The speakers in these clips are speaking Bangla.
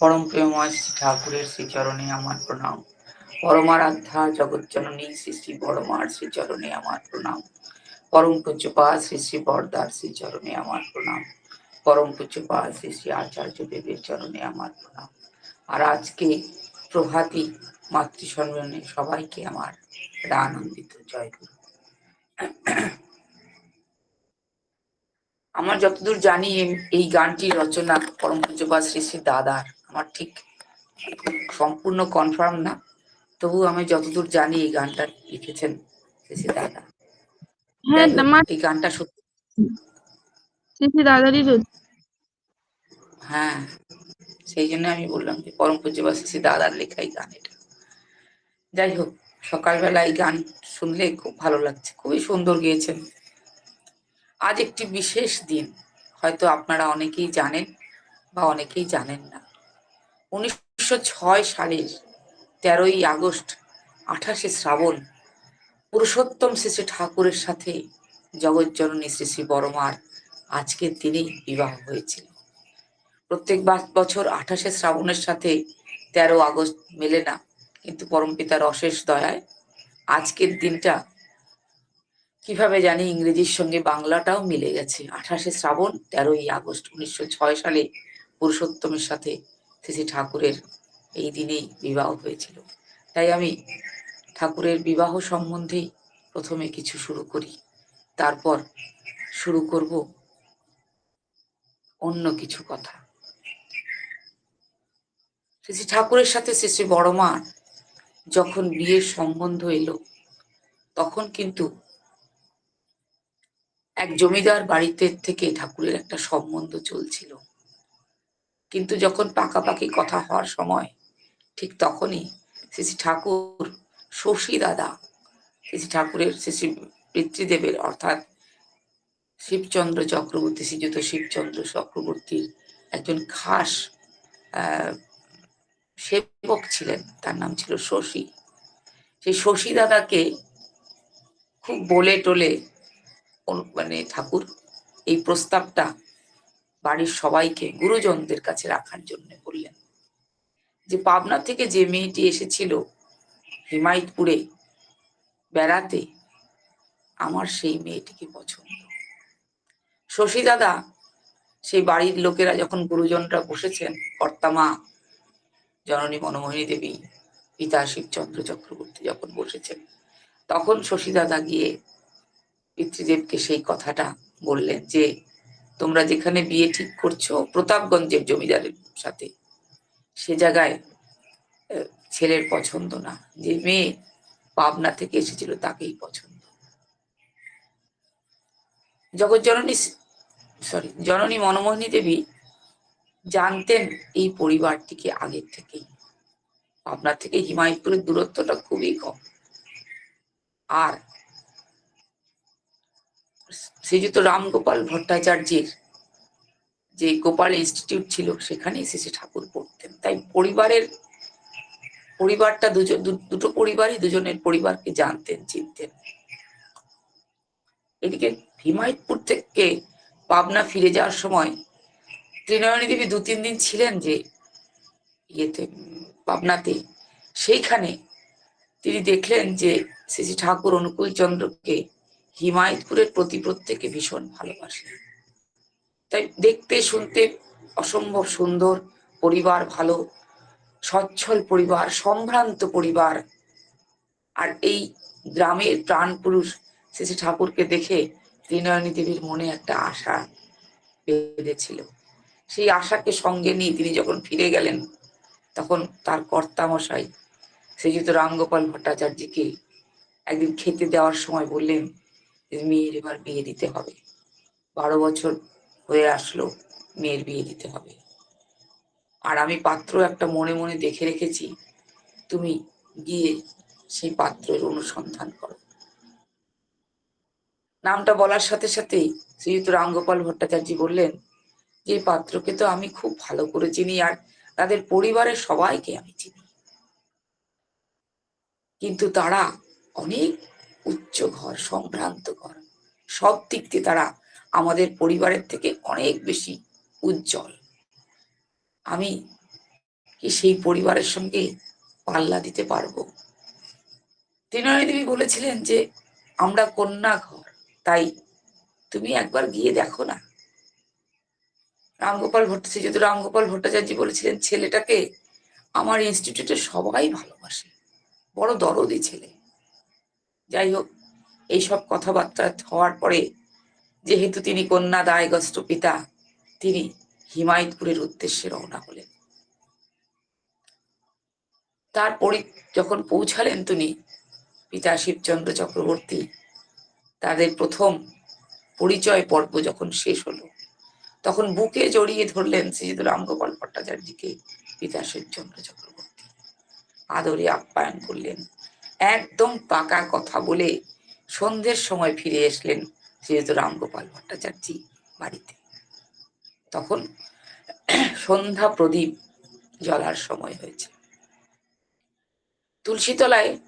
পরম প্রেমময় শ্রী ঠাকুরের শ্রীচরণে আমার প্রণাম। পরমার পরমারাধ্যা জগৎজননী শ্রী শ্রী বড়মার শ্রীচরণে আমার প্রণাম। পরম পূজ্যপা শ্রী শ্রী বরদার শ্রীচরণে আমার প্রণাম। পরম পূজ্যপা শ্রী শ্রী আচার্য দেবের চরণে আমার প্রণাম। আর আজকে প্রভাতী মাতৃ সম্মেলনে সবাইকে আমার আনন্দিত জয় গুরু আমার যতদূর জানি এই- গানটির রচনা পরম পূজ্যপা শ্রী শ্রী দাদার। আমার ঠিক সম্পূর্ণ কনফার্ম না। তবু আমি যতদূর জানি এই গানটা লিখেছেন শ্রী দাদা। হ্যাঁ এই গানটা সত্যি দাদারই হ্যাঁ সেই জন্য আমি বললাম যে পরম শ্রী শ্রী দাদার লেখাই গান এটা। যাই হোক সকালবেলা এই গান শুনলে খুব ভালো লাগছে খুবই সুন্দর গিয়েছেন। আজ একটি বিশেষ দিন হয়তো আপনারা অনেকেই জানেন বা অনেকেই জানেন না। উনিশশো ছয় সালের তেরোই আগস্ট, আঠাশে শ্রাবণ, পুরুষোত্তম শ্রী শ্রী ঠাকুরের সাথে জগৎজননী শ্রী শ্রী বড়মার আজকের দিনেই বিবাহ হয়েছিল। প্রত্যেক বছর আঠাশে শ্রাবণের সাথে তেরো আগস্ট মেলে না, কিন্তু পরমপিতার অশেষ দয়ায় আজকের দিনটা কীভাবে জানি ইংরেজির সঙ্গে বাংলাটাও মিলে গেছে। আঠাশে শ্রাবণ, তেরোই আগস্ট উনিশশো ছয় সালে পুরুষোত্তমের সাথে শ্রী ঠাকুরের এই দিনেই বিবাহ হয়েছিল। তাই আমি ঠাকুরের বিবাহ সম্বন্ধেই প্রথমে কিছু শুরু করি। তারপর শুরু করব অন্য কিছু কথা। শ্রী ঠাকুরের সাথে শ্রী শ্রী বড়মা যখন বিয়ের সম্বন্ধ এলো, তখন কিন্তু এক জমিদার বাড়িতে থেকে ঠাকুরের একটা সম্বন্ধ চলছিল। কিন্তু যখন পাকাপাকি কথা হওয়ার সময়, ঠিক তখনই শ্রী ঠাকুর শশী দাদা, শ্রী ঠাকুরের শ্রী পিতৃদেবের অর্থাৎ শিবচন্দ্র চক্রবর্তী শ্রীযুত শিবচন্দ্র চক্রবর্তীর একজন খাস সেবক ছিলেন, তার নাম ছিল শশী। সেই শশী দাদাকে খুব বলে টোলে মানে ঠাকুর, এই প্রস্তাবটা বাড়ির সবাইকে গুরুজনদের কাছে রাখার জন্য বললেন। যে পাবনা থেকে যে মেয়েটি এসেছিল হিমায়তপুরে বেড়াতে, আমার সেই মেয়েটিকে পছন্দ। শশী দাদা, সেই বাড়ির লোকেরা যখন গুরুজনরা বসেছেন কর্তামা জননী মনমোহিনী দেবী, পিতা শিবচন্দ্র চক্রবর্তী যখন বসেছেন, তখন শশী দাদা গিয়ে পিতৃদেবকে সেই কথাটা বললেন যে তোমরা যেখানে বিয়ে ঠিক করছ প্রতাপগঞ্জের জমিদারের সাথে, সে জায়গায় ছেলের পছন্দ না। যে মেয়ে পাবনা থেকে এসেছিল তাকেই পছন্দ। জগৎ জননী সরি, জননী মনমোহিনী দেবী জানতেন এই পরিবারটিকে আগের থেকেই। পাবনা থেকে হিমায়তপুরের দূরত্বটা খুবই কম। আর শ্রীযুক্ত রামগোপাল ভট্টাচার্যের যে গোপাল ইনস্টিটিউট ছিল, সেখানে এসেছে ঠাকুর পড়তেন। তাই পরিবারের, পরিবারটা দুজন দুটো পরিবারই দুজনের পরিবারকে জানতেন, চিনতেন। এদিকে হিমায়তপুর থেকে পাবনা ফিরে যাওয়ার সময় ত্রিনয়নী দেবী দু, তিন দিন ছিলেন যে ইয়েতে, পাবনাতে। সেইখানে তিনি দেখলেন যে শ্রী ঠাকুর অনুকূল চন্দ্রকে হিমায়তপুরের প্রতি প্রত্যেকে ভীষণ ভালোবাসে। তাই দেখতে, শুনতে অসম্ভব সুন্দর, পরিবার ভালো, সচ্ছল পরিবার, সম্ভ্রান্ত পরিবার। আর এই গ্রামের প্রাণ পুরুষ শ্রী ঠাকুরকে দেখে ত্রিনয়নী দেবীর মনে একটা আশা বেঁধেছিল। সেই আশাকে সঙ্গে নিয়ে তিনি যখন ফিরে গেলেন, তখন তার কর্তামশাই শ্রীযুক্ত রামগোপাল ভট্টাচার্যকে একদিন খেতে দেওয়ার সময় বললেন মেয়ের এবার বিয়ে দিতে হবে। বারো বছর হয়ে আসলো মেয়ের বিয়ে দিতে হবে। আর আমি পাত্র একটা মনে মনে দেখে রেখেছি, তুমি গিয়ে সেই পাত্রের অনুসন্ধান করো। নামটা বলার সাথে সাথেই শ্রীযুক্ত রামগোপাল ভট্টাচার্য বললেন, যে পাত্রকে তো আমি খুব ভালো করে চিনি আর তাদের পরিবারের সবাইকে আমি চিনি। কিন্তু তারা অনেক উচ্চ ঘর, সম্ভ্রান্ত ঘর। সব দিক দিয়ে তারা আমাদের পরিবারের থেকে অনেক বেশি উজ্জ্বল। আমি কি সেই পরিবারের সঙ্গে পাল্লা দিতে পারব? ত্রিনয়নী দেবী বলেছিলেন যে, আমরা কন্যা ঘর, তাই তুমি একবার গিয়ে দেখো না। রামগোপাল ভট্টাচার্য যেহেতু রামগোপাল ভট্টাচার্য বলেছিলেন, ছেলেটাকে আমার ইনস্টিটিউটে সবাই ভালোবাসে, বড় দরদি ছেলে। যাই হোক, এইসব কথাবার্তা হওয়ার পরে যেহেতু তিনি কন্যা দায়গ্রস্ত পিতা, তিনি হিমায়তপুরের উদ্দেশ্যে রওনা হলেন। তারপরে যখন পৌঁছালেন তিনি, পিতা শিবচন্দ্র চক্রবর্তী, তাদের প্রথম পরিচয় পর্ব যখন শেষ হলো, তখন বুকে জড়িয়ে ধরলেন শ্রীযুত রামগোপাল ভট্টাচার্যকে পিতা শিবচন্দ্র চক্রবর্তী। আদরে আপ্যায়ন করলেন। একদম পাকা কথা বলে সন্ধ্যের সময় ফিরে আসলেন শ্রীযুত রামগোপাল ভট্টাচার্য বাড়িতে। তখন সন্ধ্যা প্রদীপ জ্বলার সময় হয়েছে। তুলসীতলায়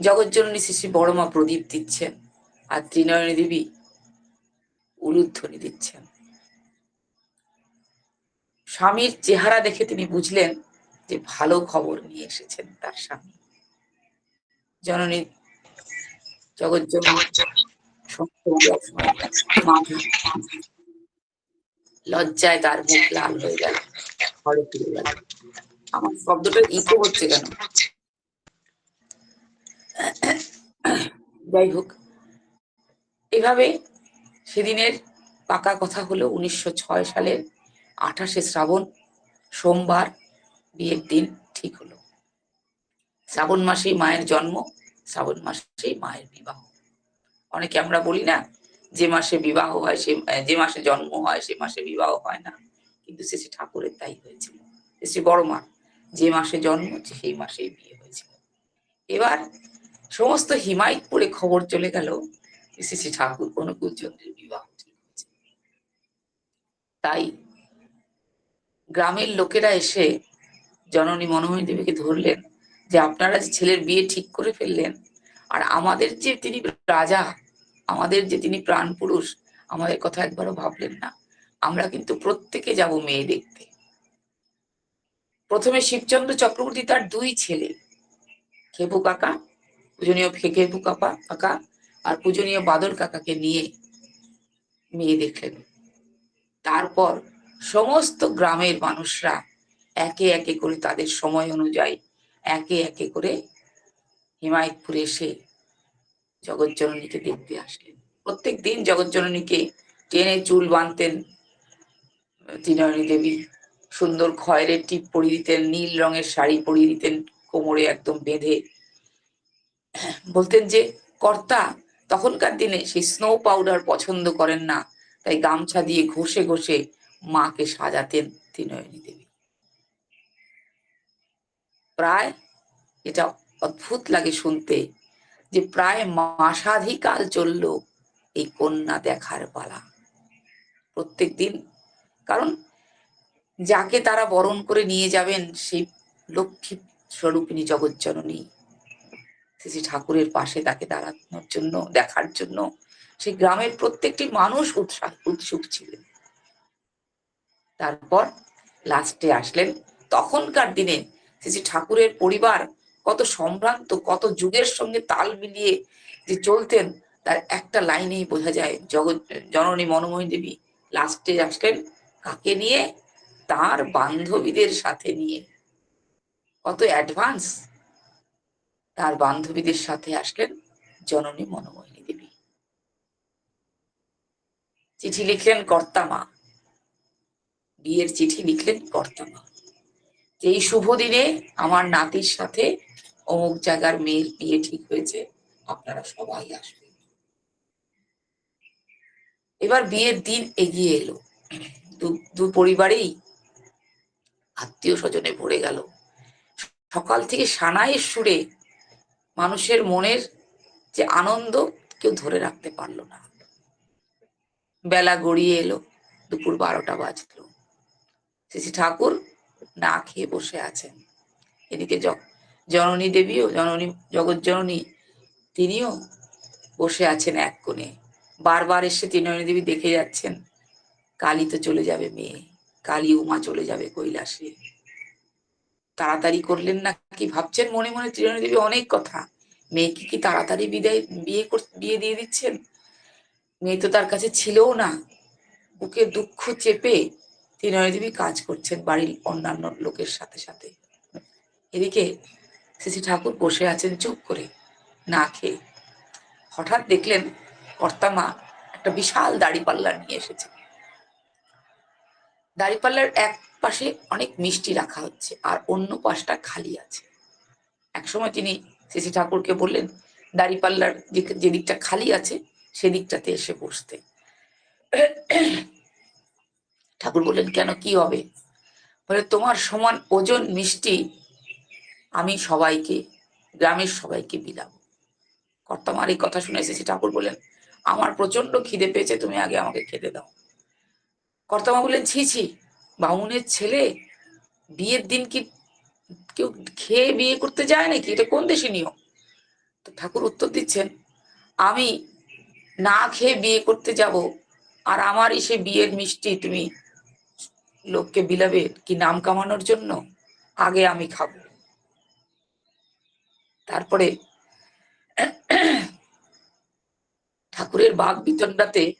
জগজ্জননী শ্রী বড়মা প্রদীপ দিচ্ছেন আর ত্রিনয়নী দেবী উলুধ্বনি দিচ্ছেন। স্বামীর চেহারা দেখে তিনি বুঝলেন যে ভালো খবর নিয়ে এসেছেন তার স্বামী। জননী জগৎ লজ্জায় তার মুখ লাল হয়ে গেল আমার শব্দটা ইকো হচ্ছে কেন? যাই হোক, এভাবে সেদিনের পাকা কথা হলো উনিশশো ছয় সালের আঠাশে শ্রাবণ, সোমবার, বিয়ের দিন ঠিক হলো। শ্রাবণ মাসেই মায়ের জন্ম, শ্রাবণ মাসেই মায়ের বিবাহ। অনেকে আমরা বলি না, যে মাসে বিবাহ হয় সে, যে মাসে জন্ম হয় সে মাসে বিবাহ হয় না। কিন্তু শ্রী ঠাকুরের তাই হয়েছিল। শ্রী বড় মা, যে মাসে জন্ম সেই মাসেই বিয়ে হয়েছিল। এবার সমস্ত হিমায়তপুরে খবর চলে গেল শ্রী শ্রী ঠাকুর অনুকূল চন্দ্রের বিবাহ তাই গ্রামের লোকেরা এসে জননী মনোময়ী দেবীকে ধরলেন। যে আপনারা যে ছেলের বিয়ে ঠিক করে ফেললেন, আর আমাদের যে তিনি রাজা, আমাদের যে তিনি প্রাণ পুরুষ আমাদের কথা একবারও ভাবলেন না। আমরা কিন্তু প্রত্যেকে যাব মেয়ে দেখতে। প্রথমে শিবচন্দ্র চক্রবর্তী তার দুই ছেলে, খেপু কাকা, পূজনীয় খেপু কাপা, কাকা, আর পূজনীয় বাদল কাকাকে নিয়ে মেয়ে দেখলেন। তারপর সমস্ত গ্রামের মানুষরা একে একে করে তাদের সময় অনুযায়ী একে একে করে হিমায়তপুরে এসে জগজ্জননীকে দেখতে আসলেন। প্রত্যেক দিন জগজ্জননীকে টেনে চুল বাঁধতেন। ত্রিনয়নী দেবী সুন্দর খয়ের টিপ পরিয়ে দিতেন, নীল রঙের শাড়ি পরিয়ে দিতেন, কোমরে একদম বেঁধে। বলতেন যে, কর্তা, তখনকার দিনে সেই স্নো পাউডার পছন্দ করেন না। তাই গামছা দিয়ে ঘষে ঘষে মাকে সাজাতেন ত্রিনয়নী দেবী। প্রায় এটা অদ্ভুত লাগে শুনতে যে প্রায় মাসাধিকাল চলল এই কন্যা দেখার পালা। প্রত্যেক দিন। কারণ যাকে তারা বরণ করে নিয়ে যাবেন সেই লক্ষ্মী স্বরূপিনী জগজ্জননী। শ্রী ঠাকুরের পাশে তাকে দাঁড়ানোর জন্য, দেখার জন্য সেই গ্রামের প্রত্যেকটি মানুষ উৎসাহ, উৎসুক ছিলেন। তারপর লাস্টে আসলেন তখনকার দিনে শ্রী ঠাকুরের পরিবার কত সম্ভ্রান্ত, কত যুগের সঙ্গে তাল মিলিয়ে যে চলতেন, তার একটা লাইনেই বোঝা যায়, জগৎ, জননী মনোময়ী দেবী লাস্টে আসলেন কাকে নিয়ে? তার বান্ধবীদের সাথে নিয়ে। কত অ্যাডভান্স তার বান্ধবীদের সাথে আসলেন জননী মনোময়ী দেবী। চিঠি লিখলেন কর্তামা বিয়ের চিঠি লিখলেন কর্তামা এই শুভ দিনে আমার নাতির সাথে অমুক জায়গার মেয়ের বিয়ে ঠিক হয়েছে, আপনারা সবাই আসবেন। এবার বিয়ের দিন এগিয়ে এলো। দু- পরিবারেই আত্মীয় স্বজনে ভরে গেল। সকাল থেকে সানাইয়ের সুরে মানুষের মনের যে আনন্দ কেউ ধরে রাখতে পারল না। বেলা গড়িয়ে এলো, দুপুর বারোটা বাজলো। শ্রী ঠাকুর না খেয়ে বসে আছেন এদিকে জননী দেবীও, জননী, জগৎ জননী তিনিও বসে আছেন এক কোণে। বারবার এসে তিনয়নী দেবী দেখে যাচ্ছেন, কালী তো চলে যাবে মেয়ে, কালী উমা চলে যাবে কৈলাসে। তাড়াতাড়ি করলেন না কি ভাবছেন? মনে মনে ত্রিনয়নী দেবী অনেক কথা। মেয়েকে কি তাড়াতাড়ি বিদায়, বিয়ে বিয়ে দিয়ে দিচ্ছেন? মেয়ে তো তার কাছে ছিলও না। বুকে দুঃখ চেপে ত্রিনয়নী দেবী কাজ করছেন বাড়ির অন্যান্য লোকের সাথে সাথে। এদিকে শ্রী ঠাকুর বসে আছেন চুপ করে, না খেয়ে। হঠাৎ দেখলেন কর্তামা একটা বিশাল দাড়িপাল্লা নিয়ে এসেছে। দাড়িপাল্লার এক পাশে অনেক মিষ্টি রাখা হচ্ছে আর অন্য পাশটা খালি আছে। একসময় তিনি শ্রী ঠাকুরকে বললেন দাড়িপাল্লার যে যে দিকটা খালি আছে, সেদিকটাতে এসে বসতে। ঠাকুর বললেন, কেন? কি হবে? বলে, তোমার সমান ওজন মিষ্টি আমি সবাইকে, গ্রামের সবাইকে বিলাবো কর্তামার এই কথা শুনে এসেছি ঠাকুর বললেন, আমার প্রচণ্ড খিদে পেয়েছে, তুমি আগে আমাকে খেতে দাও। কর্তামা বললেন, ছি ছি, বামুনের ছেলে বিয়ের দিন কি কেউ খেয়ে বিয়ে করতে যায় নাকি? এটা কোন দেশে নিয়ম? তো ঠাকুর উত্তর দিচ্ছেন, আমি না খেয়ে বিয়ে করতে যাব, আর আমার এসে বিয়ের মিষ্টি তুমি লোককে বিলাবে কি নাম কামানোর জন্য? আগে আমি খাব। তারপরে ঠাকুরের বাঘ বিতণ্ডাতে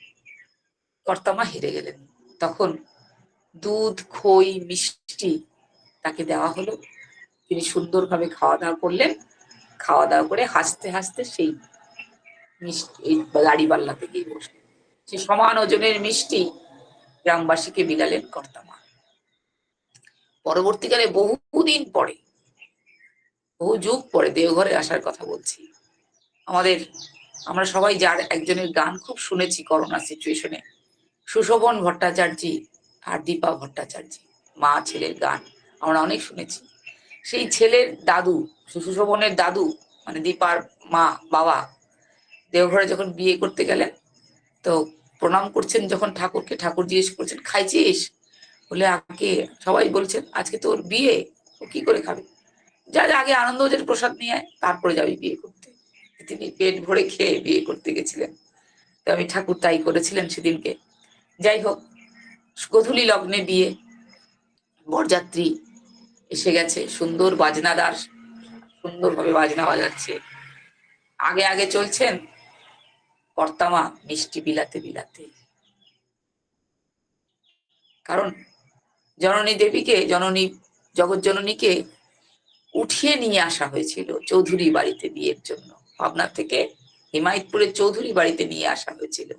কর্তামা হেরে গেলেন। তখন দুধ, খই, মিষ্টি তাকে দেওয়া হলো। তিনি সুন্দরভাবে খাওয়া দাওয়া করলেন। খাওয়া দাওয়া করে হাসতে হাসতে সেই মিষ্টি, এই গাড়ি পাল্লাতে গিয়ে বসলেন। সে সমান ওজনের মিষ্টি গ্রামবাসীকে বিলালেন কর্তামা। পরবর্তীকালে বহুদিন পরে, বহু যুগ পরে দেওঘরে আসার কথা বলছি। আমাদের, আমরা সবাই যার একজনের গান খুব শুনেছি করোনা সিচুয়েশনে সুশোভন ভট্টাচার্য আর দীপা ভট্টাচার্য, মা, ছেলের গান আমরা অনেক শুনেছি। সেই ছেলের দাদু, সুশোভনের দাদু মানে দীপার মা, বাবা, দেওঘরে যখন বিয়ে করতে গেলেন, তো প্রণাম করছেন যখন ঠাকুরকে, ঠাকুর জিজ্ঞেস করছেন, খাইছিস? বলে, আগে সবাই বলছেন, আজকে তোর বিয়ে, ও কি করে খাবে? যা যা, আগে আনন্দ বাজার প্রসাদ নিয়ে আয়, তারপরে যাবি বিয়ে করতে। তিনি পেট ভরে খেয়ে বিয়ে করতে গেছিলেন। তো আমি ঠাকুর তাই করেছিলেন সেদিনকে। যাই হোক, গধূলি লগ্নে বিয়ে, বরযাত্রী এসে গেছে, সুন্দর বাজনাদার সুন্দরভাবে বাজনা বাজাচ্ছে। আগে আগে চলছেন কর্তামা মিষ্টি বিলাতে বিলাতে। কারণ জননী দেবীকে, জননী, জগৎ জননীকে উঠিয়ে নিয়ে আসা হয়েছিল চৌধুরী বাড়িতে বিয়ের জন্য। পাবনা থেকে হিমায়তপুরের চৌধুরী বাড়িতে নিয়ে আসা হয়েছিল।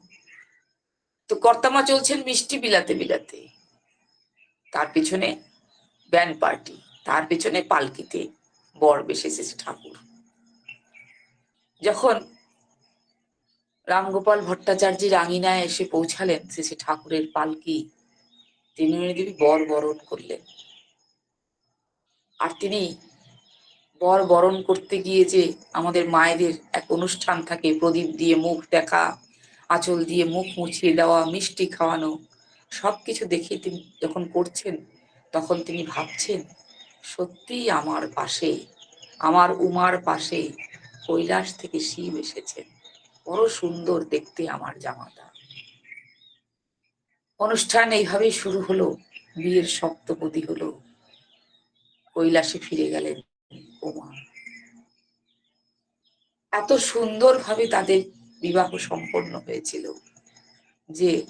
তো কর্তামা চলছেন মিষ্টি বিলাতে বিলাতে। তার পিছনে ব্যান্ড পার্টি, তার পিছনে পালকিতে বর বেসেছে ঠাকুর। যখন রামগোপাল ভট্টাচার্যের আঙিনায় এসে পৌঁছালেন শেষে ঠাকুরের পালকি তিনি দেবী বর বরণ করলেন। আর তিনি বর বরণ করতে গিয়ে যে আমাদের মায়েদের এক অনুষ্ঠান থাকে, প্রদীপ দিয়ে মুখ দেখা, আঁচল দিয়ে মুখ মুছিয়ে দেওয়া, মিষ্টি খাওয়ানো, সবকিছু দেখে তিনি যখন করছেন, তখন তিনি ভাবছেন, সত্যিই আমার পাশে, আমার উমার পাশে কৈলাস থেকে শিব এসেছেন। বড় সুন্দর দেখতে আমার জামাতা। অনুষ্ঠান এইভাবে শুরু হলো। বিয়ের সপ্তপদী হলো। কৈলাসে ফিরে গেলেন উমা। এত সুন্দরভাবে তাদের বিবাহ সম্পন্ন হয়েছিল যে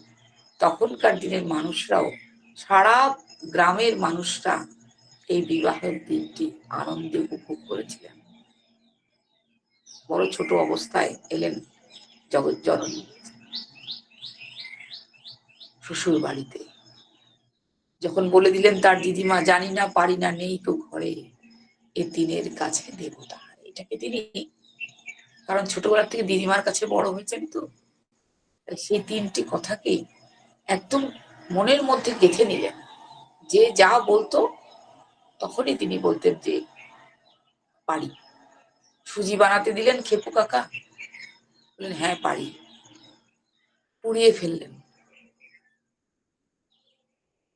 তখনকার দিনের মানুষরাও সারা গ্রামের মানুষরা এই বিবাহের দিনটি আনন্দে উপভোগ করেছিলেন। বড় ছোট অবস্থায় এলেন জগৎ জননী শ্বশুর বাড়িতে। যখন বলে দিলেন, তার দিদিমা জানি না, পারি না, নেই তো ঘরে, এ দিনের কাছে দেবতা। এটাকে তিনি, কারণ ছোটবেলা থেকে দিদিমার কাছে বড় হয়েছেন তো। সেই তিনটি কথাকেই একদম মনের মধ্যে গেঁথে নিলেন। যে যা বলতো, তখনই তিনি বলতেন যে, পারি। সুজি বানাতে দিলেন খেপু কাকা। বললেন হ্যাঁ পারি। পুড়িয়ে ফেললেন।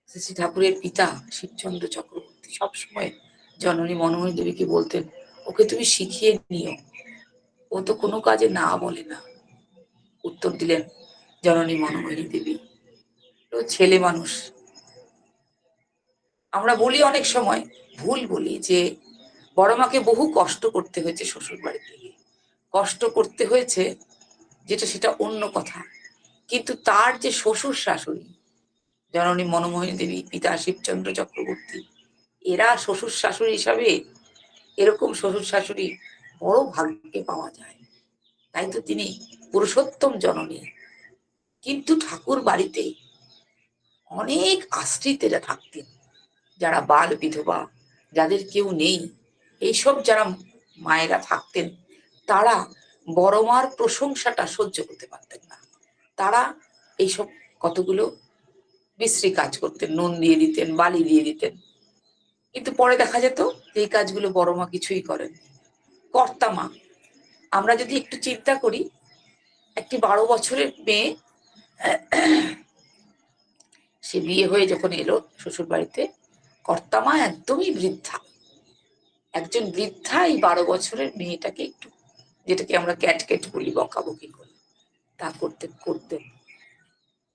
শ্রী ঠাকুরের পিতা শিবচন্দ্র চক্রবর্তী সবসময় জননী মনোময়ী দেবীকে বলতেন, ওকে তুমি শিখিয়ে নিও। ও তো কোনো কাজে না বলে না। উত্তর দিলেন জননী মনোময়ী দেবী, ও ছেলে মানুষ। আমরা বলি অনেক সময়, ভুল বলি যে বড় মাকে বহু কষ্ট করতে হয়েছে শ্বশুর বাড়িতে গিয়ে। কষ্ট করতে হয়েছে যেটা সেটা অন্য কথা। কিন্তু তার যে শ্বশুর শাশুড়ি জননী মনমোহিনী দেবী, পিতা শিবচন্দ্র চক্রবর্তী। এরা শ্বশুর শাশুড়ি হিসাবে এরকম শ্বশুর শাশুড়ি বড় ভাগ্যে পাওয়া যায়। তাই তো তিনি পুরুষোত্তম জননী। কিন্তু ঠাকুর বাড়িতে অনেক আশ্রিতেরা থাকতেন। যারা বাল বিধবা, যাদের কেউ নেই, এইসব যারা মায়েরা থাকতেন, তারা বড় মার প্রশংসাটা সহ্য করতে পারতেন না। তারা এইসব কতগুলো বিশ্রী কাজ করতেন, নুন দিয়ে দিতেন, বালি দিয়ে দিতেন। কিন্তু পরে দেখা যেত এই কাজগুলো বড় মা কিছুই করেন। কর্তা মা। আমরা যদি একটু চিন্তা করি, একটি বারো বছরের মেয়ে, সে বিয়ে হয়ে যখন এলো শ্বশুর বাড়িতে কর্তামা একদমই বৃদ্ধা। একজন বৃদ্ধা এই বারো বছরের মেয়েটাকে একটু, যেটাকে আমরা ক্যাট ক্যাট বলি, বকাবকি করি। তা করতে করতেন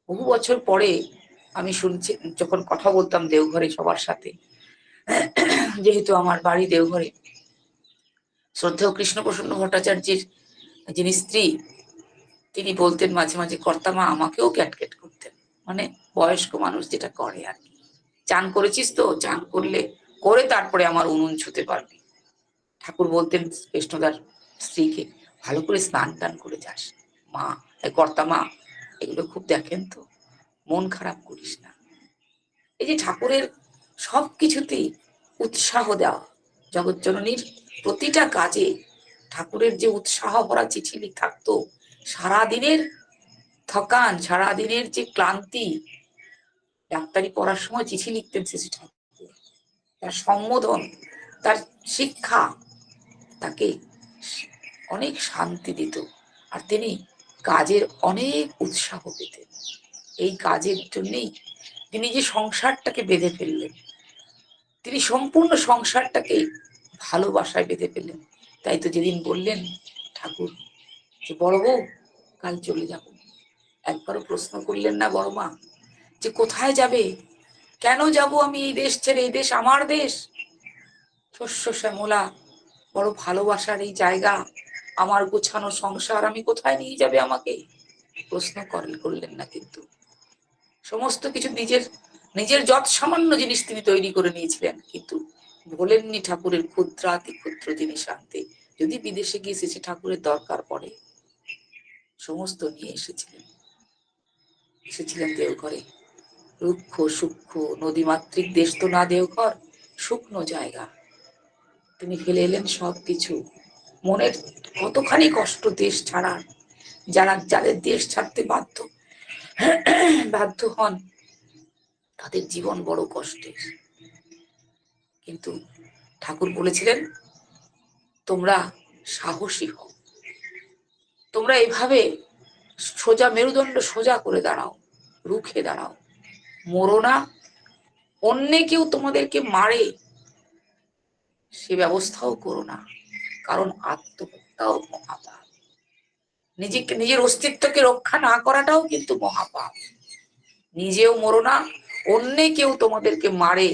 বহু বছর পরে আমি শুনছি, যখন কথা বলতাম দেওঘরে সবার সাথে, যেহেতু আমার বাড়ি দেওঘরে, শ্রদ্ধেয় কৃষ্ণপ্রসন্ন ভট্টাচার্যের যিনি স্ত্রী, তিনি বলতেন মাঝে মাঝে কর্তামা আমাকেও ক্যাটক্যাট করতেন। মানে বয়স্ক মানুষ যেটা করে আর কি। চান করেছিস তো? চান করলে, করে তারপরে আমার উনুন ছুতে পারবি। ঠাকুর বলতেন কৃষ্ণদার স্ত্রীকে, ভালো করে স্নান টান করে যাস। মা কর্তা মা, এগুলো খুব দেখেন তো? মন খারাপ করিস না। এই যে ঠাকুরের সব কিছুতেই উৎসাহ দেওয়া জগৎজননীর প্রতিটা কাজে ঠাকুরের যে উৎসাহ ভরা চিঠি থাকতো সারাদিনের থকান, সারাদিনের যে ক্লান্তি, ডাক্তারি পড়ার সময় চিঠি লিখতেন শ্রী ঠাকুর। তার সম্বোধন, তার শিক্ষা তাকে অনেক শান্তি দিত। আর তিনি কাজের অনেক উৎসাহ পেতেন। এই কাজের জন্যেই তিনি যে সংসারটাকে বেঁধে ফেললেন, তিনি সম্পূর্ণ সংসারটাকে ভালোবাসায় বেঁধে ফেললেন। তাই তো যেদিন বললেন, ঠাকুর, যে বড় বউ, কাল চলে যাব। একবারও প্রশ্ন করলেন না বড় মা, যে কোথায় যাবে? কেন যাব আমি এই দেশ ছেড়ে? এই দেশ আমার দেশ? শস্য শ্যামলা, বড় ভালোবাসার এই জায়গা, আমার গোছানো সংসার, আমি কোথায় নিয়ে যাবে আমাকে? প্রশ্ন করেন করলেন না কিন্তু। সমস্ত কিছু নিজের নিজের যত সামান্য জিনিস তিনি তৈরি করে নিয়েছিলেন কিন্তু বলেননি ঠাকুরের ক্ষুদ্রাতি ক্ষুদ্র জিনিস আনতে। যদি বিদেশে গিয়ে এসেছে ঠাকুরের দরকার পড়ে, সমস্ত নিয়ে এসেছিলেন। এসেছিলেন দেওঘরে। রুক্ষ, সূক্ষ্ম, নদীমাতৃক, দেশ তো না দেওঘর, শুকনো জায়গা। তিনি ফেলে এলেন সব কিছু মনের কতখানি কষ্ট দেশ ছাড়ার, যারা, যাদের দেশ ছাড়তে বাধ্য। বাধ্য হন। তাদের জীবন বড় কষ্টের। কিন্তু ঠাকুর বলেছিলেন, তোমরা সাহসী হও। তোমরা এভাবে সোজা মেরুদণ্ড সোজা করে দাঁড়াও, রুখে দাঁড়াও। মরো না। অন্যে কেউ তোমাদেরকে মারে। সে ব্যবস্থাও করো না। কারণ আত্মহত্যাও মহাপাপ। নিজেকে নিজের অস্তিত্বকে রক্ষা না করাটাও কিন্তু মহাপাপ। নিজেও মরো না অন্য কেউ তোমাদেরকে মারে।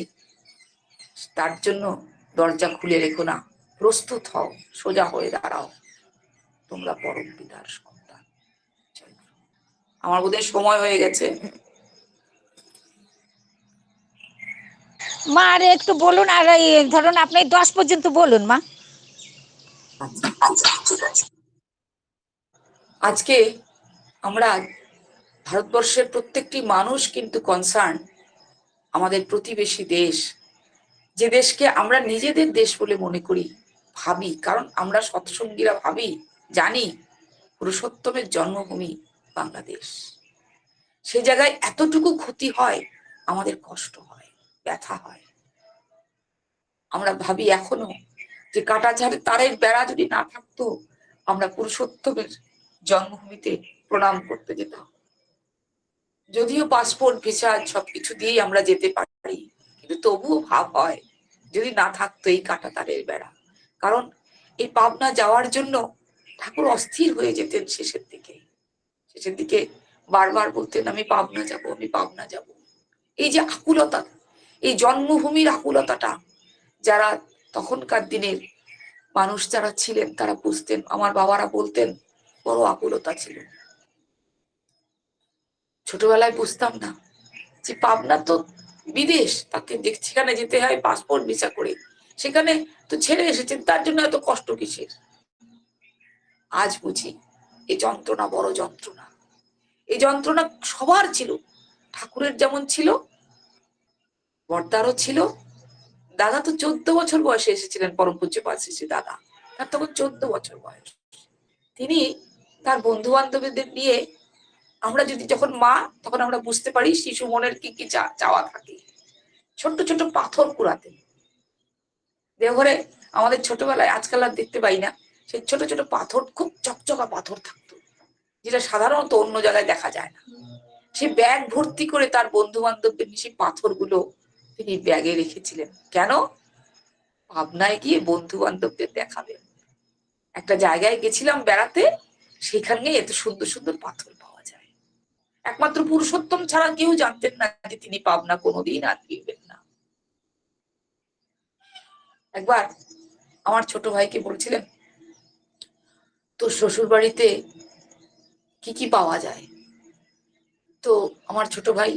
তার জন্য দরজা খুলে রেখো না প্রস্তুত হও সোজা হয়ে দাঁড়াও। তোমরা পরম পিতার সন্তান। আমার বোধহয় সময় হয়ে গেছে। মা আর একটু বলুন আর এই ধরুন আপনি দশ পর্যন্ত বলুন মা। আজকে আমরা ভারতবর্ষের প্রত্যেকটি মানুষ কিন্তু কনসার্ন আমাদের প্রতিবেশী দেশ। যে দেশকে আমরা নিজেদের দেশ বলে মনে করি, ভাবি, কারণ আমরা সৎসঙ্গীরা ভাবি, জানি পুরুষোত্তমের জন্মভূমি বাংলাদেশ। সে জায়গায় এতটুকু ক্ষতি হয়, আমাদের কষ্ট হয়, ব্যথা হয়। আমরা ভাবি এখনও যে কাটা তারের বেড়া যদি না থাকতো, আমরা পুরুষোত্তমের জন্মভূমিতে প্রণাম করতে যেতাম। যদিও পাসপোর্ট, ভিসা সবকিছু দিয়েই আমরা যেতে পারি, কিন্তু তবুও ভাব হয় যদি না থাকতো এই কাটা তারের বেড়া। কারণ এই পাবনা যাওয়ার জন্য ঠাকুর অস্থির হয়ে যেতেন শেষের দিকে। শেষের দিকে বারবার বলতেন, আমি পাবনা যাব, আমি পাবনা যাব। এই যে আকুলতা, এই জন্মভূমির আকুলতাটা, যারা তখনকার দিনের মানুষ যারা ছিলেন, তারা বুঝতেন, আমার বাবারা বলতেন বড় আকুলতা ছিল। ছোটবেলায় বুঝতাম না যে পাবনা তো বিদেশ, তাকে সেখানে যেতে হয় পাসপোর্ট ভিসা করে। সেখানে তো ছেড়ে এসেছেন, তার জন্য এত কষ্ট কিসের? আজ বুঝি এই যন্ত্রণা বড় যন্ত্রণা। এই যন্ত্রণা সবার ছিল, ঠাকুরের যেমন ছিল, বর্দারও ছিল। দাদা তো চোদ্দ বছর বয়সে এসেছিলেন পরম পূজ্য পাশে দাদা। তার তখন চোদ্দ বছর বয়স। তিনি তার বন্ধু বান্ধবীদের নিয়ে আমরা যদি যখন মা, তখন আমরা বুঝতে পারি শিশু মনের কি কি চাওয়া থাকে। ছোট্ট ছোট পাথর কুড়াতে। দেওঘরে আমাদের ছোটবেলায় আজকাল আর দেখতে পাই না, সেই ছোট ছোট পাথর, খুব চকচকা পাথর থাকতো, যেটা সাধারণত অন্য জায়গায় দেখা যায় না। সে ব্যাগ ভর্তি করে তার বন্ধু বান্ধবদের সেই পাথরগুলো তিনি ব্যাগে রেখেছিলেন। কেন? পাবনায় গিয়ে বন্ধু বান্ধবদের দেখাবেন একটা জায়গায় গেছিলাম বেড়াতে সেখানে এত সুন্দর সুন্দর পাথর পাওয়া যায়। একমাত্র পুরুষোত্তম ছাড়া কেউ জানতেন না যে তিনি পাবনা কোনোদিন আর ফিরবেন না। একবার আমার ছোট ভাইকে বলছিলেন, তোর শ্বশুর বাড়িতে কি কি পাওয়া যায়? তো আমার ছোট ভাই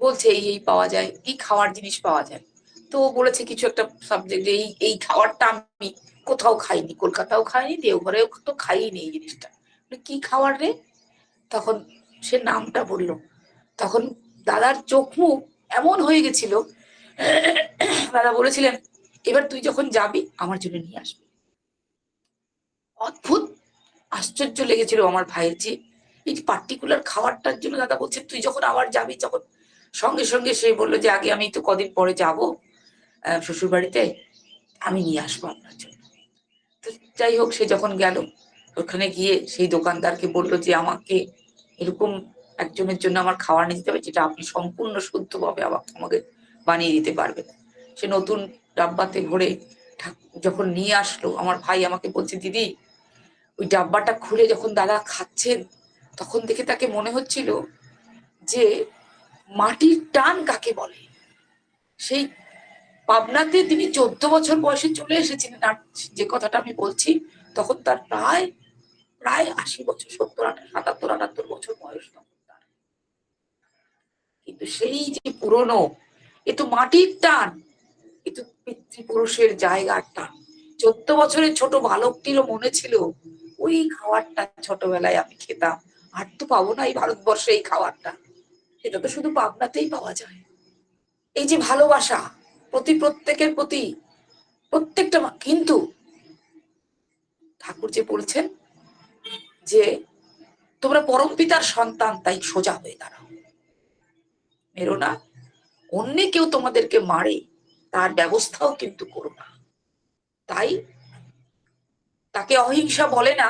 বলছে, এই এই পাওয়া যায় কি খাওয়ার জিনিস পাওয়া যায়। তো বলেছে কিছু একটা সাবজেক্ট এই এই খাবারটা আমি কোথাও খাইনি, কলকাতাও খাইনি, দেওঘরেও তো খাইনি এই জিনিসটা। কি খাওয়ার রে? তখন সে নামটা বলল। তখন দাদার চোখ মুখ এমন হয়ে গেছিল, দাদা বলেছিলেন, এবার তুই যখন যাবি, আমার জন্য নিয়ে আসবি। অদ্ভুত আশ্চর্য লেগেছিল আমার ভাইয়ের যে এই পার্টিকুলার খাবারটার জন্য দাদা বলছে, তুই যখন আবার যাবি যখন সঙ্গে সঙ্গে সে বলল যে, আগে আমি তো কদিন পরে যাব শ্বশুর বাড়িতে আমি নিয়ে আসব আপনার জন্য। যাই হোক, সে যখন গেল, ওখানে গিয়ে সেই দোকানদারকে বলল যে, আমাকে এরকম একজনের জন্য আমার খাবার নিয়ে যেতে হবে, যেটা আপনি সম্পূর্ণ শুদ্ধভাবে আবার আমাকে বানিয়ে দিতে পারবেন। সে নতুন ডাব্বাতে ভরে যখন নিয়ে আসলো, আমার ভাই আমাকে বলছে, দিদি, ওই ডাব্বাটা খুলে যখন দাদা খাচ্ছেন, তখন দেখে তাকে মনে হচ্ছিল যে, মাটির টান কাকে বলে? সেই পাবনাতে তিনি চোদ্দ বছর বয়সে চলে এসেছিলেন আর যে কথাটা আমি বলছি, তখন তার প্রায় প্রায় আশি বছর, সত্তর সাতাত্তর, আটাত্তর বছর বয়স তখন কিন্তু সেই যে পুরনো, এ তো মাটির টান, এ তো পিতৃপুরুষের জায়গার টান। চোদ্দ বছরের ছোট বালকটিরও মনে ছিল, ওই খাবারটা ছোটবেলায় আমি খেতাম। আর তো পাবো না এই ভারতবর্ষে এই খাবারটা। এটা তো শুধু পাবনাতেই পাওয়া যায়। এই যে ভালোবাসা প্রতি প্রত্যেকের প্রতি প্রত্যেকটা কিন্তু ঠাকুর যে বলছেন যে তোমরা পরম পিতার সন্তান, তাই সোজা হয়ে দাঁড়াও। মেরো না, অন্য কেউ তোমাদেরকে মারে, তার ব্যবস্থাও কিন্তু করো না। তাই তাকে অহিংসা বলে না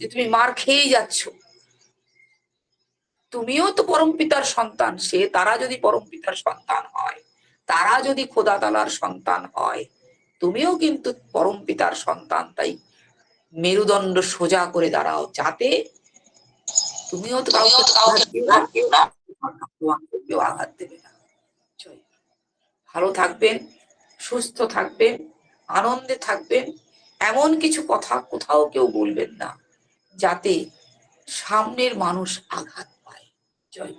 যে তুমি মার খেয়েই যাচ্ছ। তুমিও তো পরম পিতার সন্তান, সে তারা যদি পরম পিতার সন্তান হয় তারা যদি খোদা তালার সন্তান হয় তুমিও কিন্তু পরম পিতার সন্তান। তাই মেরুদণ্ড সোজা করে দাঁড়াও যাতে তুমিও তো কাউকে আঘাত দেবে না। ভালো থাকবেন সুস্থ থাকবেন আনন্দে থাকবেন এমন কিছু কথা কোথাও কেউ বলবেন না যাতে সামনের মানুষ আঘাত পায়। জয়।